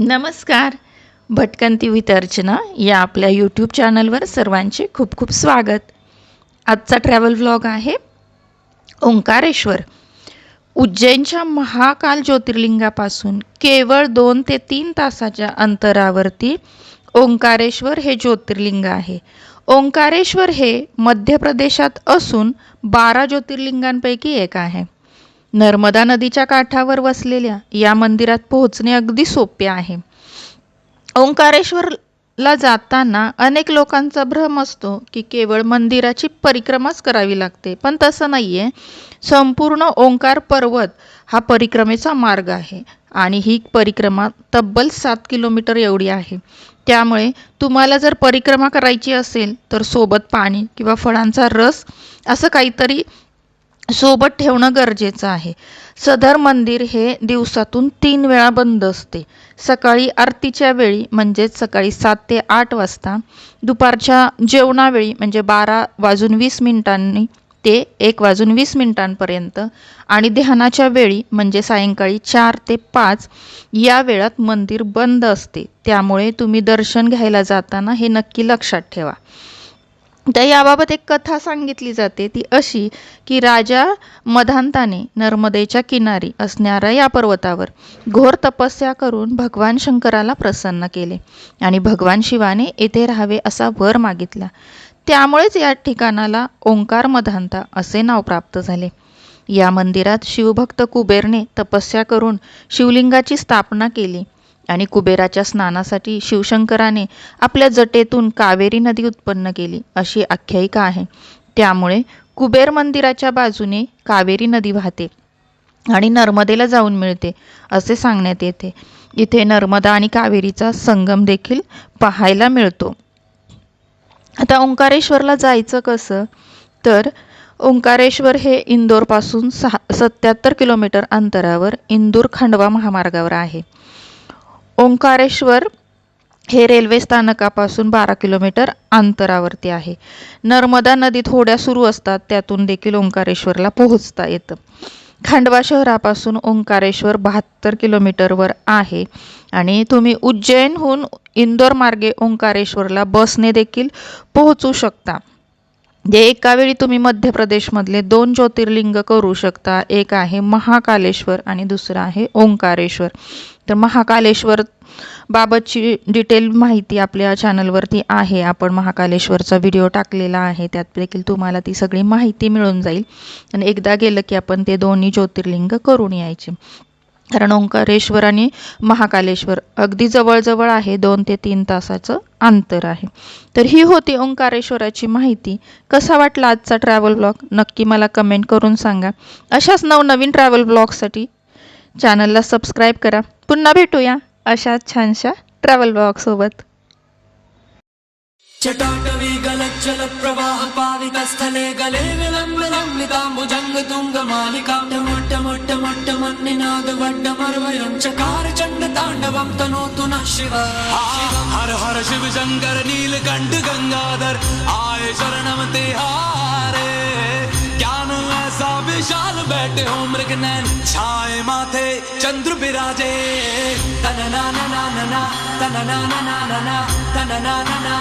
नमस्कार. भटकंती विथ अर्चना या आपल्या यूट्यूब चॅनलवर सर्वांचे खूप खूप स्वागत. आजचा ट्रॅव्हल व्लॉग आहे ओंकारेश्वर. उज्जैनच्या महाकाल ज्योतिर्लिंगापासून केवळ दोन ते तीन तासाच्या अंतरावरती ओंकारेश्वर हे ज्योतिर्लिंग आहे. ओंकारेश्वर हे मध्य प्रदेशात असून बारा ज्योतिर्लिंगांपैकी एक आहे. नर्मदा नदीच्या काठावर वसलेल्या या मंदिरात पोहोचणे अगदी सोपे आहे. ओंकारेश्वरला जाताना अनेक लोकांचा भ्रम असतो की केवळ मंदिराची परिक्रमाच करावी लागते पण तसं नाही आहे संपूर्ण ओंकार पर्वत हा परिक्रमेचा मार्ग आहे आणि ही परिक्रमा तब्बल सात किलोमीटर एवढी आहे. त्यामुळे तुम्हाला जर परिक्रमा करायची असेल तर सोबत पाणी किंवा फळांचा रस असं काहीतरी सोबत ठेवणं गरजेचं आहे. सदर मंदिर हे दिवसातून तीन वेळा बंद असते. सकाळी आरतीच्या वेळी म्हणजेच सकाळी सात ते आठ वाजता दुपारच्या जेवणावेळी म्हणजे बारा वाजून वीस मिनिटांनी ते एक वाजून वीस मिनिटांपर्यंत आणि ध्यानाच्या वेळी म्हणजे सायंकाळी चार ते पाच या वेळात मंदिर बंद असते. त्यामुळे तुम्ही दर्शन घ्यायला जाताना हे नक्की लक्षात ठेवा. तर याबाबत एक कथा सांगितली जाते. ती अशी की राजा मधांताने नर्मदेच्या किनारी असणाऱ्या या पर्वतावर घोर तपस्या करून भगवान शंकराला प्रसन्न केले आणि भगवान शिवाने येथे राहावे असा वर मागितला. त्यामुळेच या ठिकाणाला ओंकार मधांता असे नाव प्राप्त झाले. या मंदिरात शिवभक्त कुबेरने तपस्या करून शिवलिंगाची स्थापना केली. आणि कुबेराच्या स्नानासाठी शिवशंकराने आपल्या जटेतून कावेरी नदी उत्पन्न केली अशी आख्यायिका आहे. त्यामुळे कुबेर मंदिराच्या बाजूने कावेरी नदी वाहते आणि नर्मदेला जाऊन मिळते असे सांगण्यात येते. इथे नर्मदा आणि कावेरीचा संगम देखील पाहायला मिळतो. आता ओंकारेश्वरला जायचं कसं? तर ओंकारेश्वर हे इंदोरपासून सहा सत्याहत्तर किलोमीटर अंतरावर इंदूर खंडवा महामार्गावर आहे. ओंकारेश्वर हे रेल्वे स्थानकापासून बारा किलोमीटर अंतरावरती आहे. नर्मदा नदी थोड्या सुरू असतात त्यातून देखील ओंकारेश्वरला पोहोचता येतं. खांडवा शहरापासून ओंकारेश्वर बहात्तर किलोमीटरवर आहे आणि तुम्ही उज्जैनहून इंदोर मार्गे ओंकारेश्वरला बसने देखील पोहोचू शकता. जे एका वेळी तुम्ही मध्य प्रदेशमधले दोन ज्योतिर्लिंग करू शकता. एक आहे महाकालेश्वर आणि दुसरं आहे ओंकारेश्वर. तर महाकालेश्वर बाबतची डिटेल माहिती आपल्या चॅनलवरती आहे. आपण महाकालेश्वरचा व्हिडिओ टाकलेला आहे. त्यात देखील तुम्हाला ती सगळी माहिती मिळून जाईल. आणि एकदा गेलं की आपण ते दोन्ही ज्योतिर्लिंग करून यायचे. कारण ओंकारेश्वर आणि महाकालेश्वर अगदी जवळजवळ आहे दोन ते तीन तासाचं अंतर आहे. तर ही होती ओंकारेश्वराची माहिती. कसा वाटला आजचा ट्रॅव्हल ब्लॉग नक्की मला कमेंट करून सांगा. अशाच नवनवीन ट्रॅव्हल ब्लॉगसाठी चॅनलला सबस्क्राईब करा. पुन्हा भेटूया अशाच छानशा ट्रॅव्हल ब्लॉगसोबत चटाटवी गलज्जल प्रवाह पावितस्थले गले विलम्ब लम्बिताम्बुजङ्ग तुङ्ग मालिका मोट्ट मट्ट मट्ट मन्निनाद वड्डमर्वयं चकार चण्ड ताण्डवं तनोतु नः शिव। हर हर शिव शङ्कर नीलकण्ठ गङ्गाधर आए शरणम तिहारे। ज्ञान ऐसा विशाल बैठे हो मृग नैन छाए माथे चंद्र विराजे तन ना ना ना ना ना तन ना